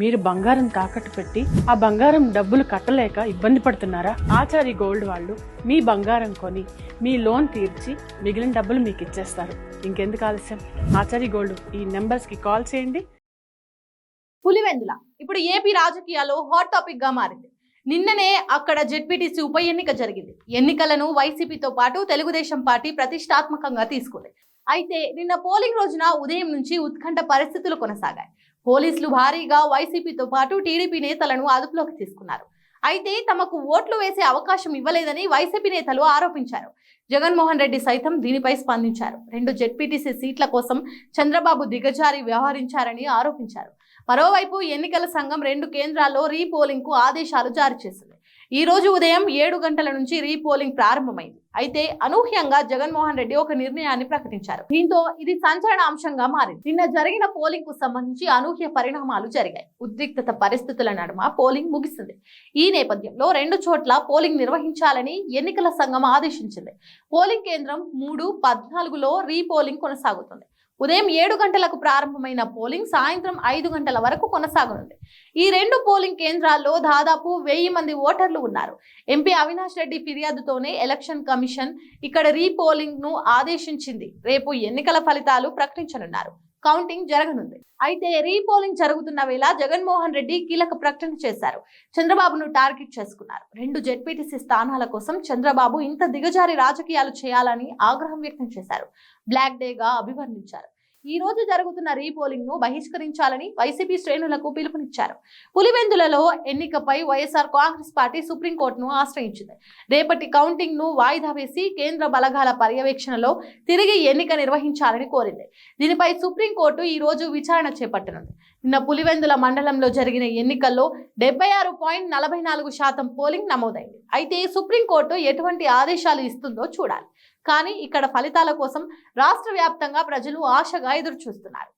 మీరు బంగారం తాకట్టు పెట్టి ఆ బంగారం డబ్బులు కట్టలేక ఇబ్బంది పడుతున్నారా? ఆచారి గోల్డ్ వాళ్ళు మీ బంగారం కొని మీ లోన్ తీర్చి మిగిలిన డబ్బులు మీకు ఇచ్చేస్తారు. ఇంకెందుకు ఆలస్యం? ఆచారి గోల్డ్ ఈ నెంబర్స్కి కాల్ చేయండి. పులివెందుల. ఇప్పుడు ఏపీ రాజకీయాల్లో హాట్ టాపిక్గా మారింది. నిన్ననే అక్కడ జెడ్పీటీసీ ఉప ఎన్నిక జరిగింది. ఎన్నికలను వైసీపీతో పాటు తెలుగుదేశం పార్టీ ప్రతిష్టాత్మకంగా తీసుకుంది. అయితే నిన్న పోలింగ్ రోజున ఉదయం నుంచి ఉత్కంఠ పరిస్థితులు కొనసాగాయి. పోలీసులు భారీగా వైసీపీతో పాటు టీడీపీ నేతలను అదుపులోకి తీసుకున్నారు. అయితే తమకు ఓట్లు వేసే అవకాశం ఇవ్వలేదని వైసీపీ నేతలు ఆరోపించారు. జగన్మోహన్ రెడ్డి సైతం దీనిపై స్పందించారు. రెండు జెడ్పీటీసీ సీట్ల కోసం చంద్రబాబు దిగజారి వ్యవహరించారని ఆరోపించారు. మరోవైపు ఎన్నికల సంఘం రెండు కేంద్రాల్లో రీపోలింగ్కు ఆదేశాలు జారీ చేసింది. ఈ రోజు ఉదయం ఏడు గంటల నుంచి రీపోలింగ్ ప్రారంభమైంది. అయితే అనూహ్యంగా జగన్మోహన్ రెడ్డి ఒక నిర్ణయాన్ని ప్రకటించారు. దీంతో ఇది సంచలన అంశంగా మారింది. నిన్న జరిగిన పోలింగ్కు సంబంధించి అనూహ్య పరిణామాలు జరిగాయి. ఉద్రిక్తత పరిస్థితుల నడుమ పోలింగ్ ముగిసింది. ఈ నేపథ్యంలో రెండు చోట్ల పోలింగ్ నిర్వహించాలని ఎన్నికల సంఘం ఆదేశించింది. పోలింగ్ కేంద్రం మూడు పద్నాలుగులో రీపోలింగ్ కొనసాగుతుంది. ఉదయం ఏడు గంటలకు ప్రారంభమైన పోలింగ్ సాయంత్రం ఐదు గంటల వరకు కొనసాగనుంది. ఈ రెండు పోలింగ్ కేంద్రాల్లో దాదాపు వెయ్యి మంది ఓటర్లు ఉన్నారు. ఎంపీ అవినాష్ రెడ్డి ఫిర్యాదుతోనే ఎలక్షన్ కమిషన్ ఇక్కడ రీపోలింగ్ను ఆదేశించింది. రేపు ఎన్నికల ఫలితాలు ప్రకటించనున్నారు. కౌంటింగ్ జరగనుంది. అయితే రీపోలింగ్ జరుగుతున్న వేళ జగన్మోహన్ రెడ్డి కీలక ప్రకటన చేశారు. చంద్రబాబును టార్గెట్ చేసుకున్నారు. రెండు జెడ్పీటీసీ స్థానాల కోసం చంద్రబాబు ఇంత దిగజారి రాజకీయాలు చేయాలని ఆగ్రహం వ్యక్తం చేశారు. బ్లాక్ డేగా అభివర్ణించారు. ఈ రోజు జరుగుతున్న రీపోలింగ్ను బహిష్కరించాలని వైసీపీ శ్రేణులకు పిలుపునిచ్చారు. పులివెందులలో ఎన్నికపై వైఎస్ఆర్ కాంగ్రెస్ పార్టీ సుప్రీంకోర్టును ఆశ్రయించింది. రేపటి కౌంటింగ్ను వాయిదా వేసి కేంద్ర బలగాల పర్యవేక్షణలో తిరిగి ఎన్నిక నిర్వహించాలని కోరింది. దీనిపై సుప్రీంకోర్టు ఈ రోజు విచారణ చేపట్టనుంది. నిన్న పులివెందుల మండలంలో జరిగిన ఎన్నికల్లో డెబ్బై ఆరు పాయింట్ నలభై నాలుగు శాతం పోలింగ్ నమోదైంది. అయితే సుప్రీంకోర్టు ఎటువంటి ఆదేశాలు ఇస్తుందో చూడాలి. కానీ ఇక్కడ ఫలితాల కోసం రాష్ట్ర వ్యాప్తంగా ప్రజలు ఆశగా ఎదురు చూస్తున్నారు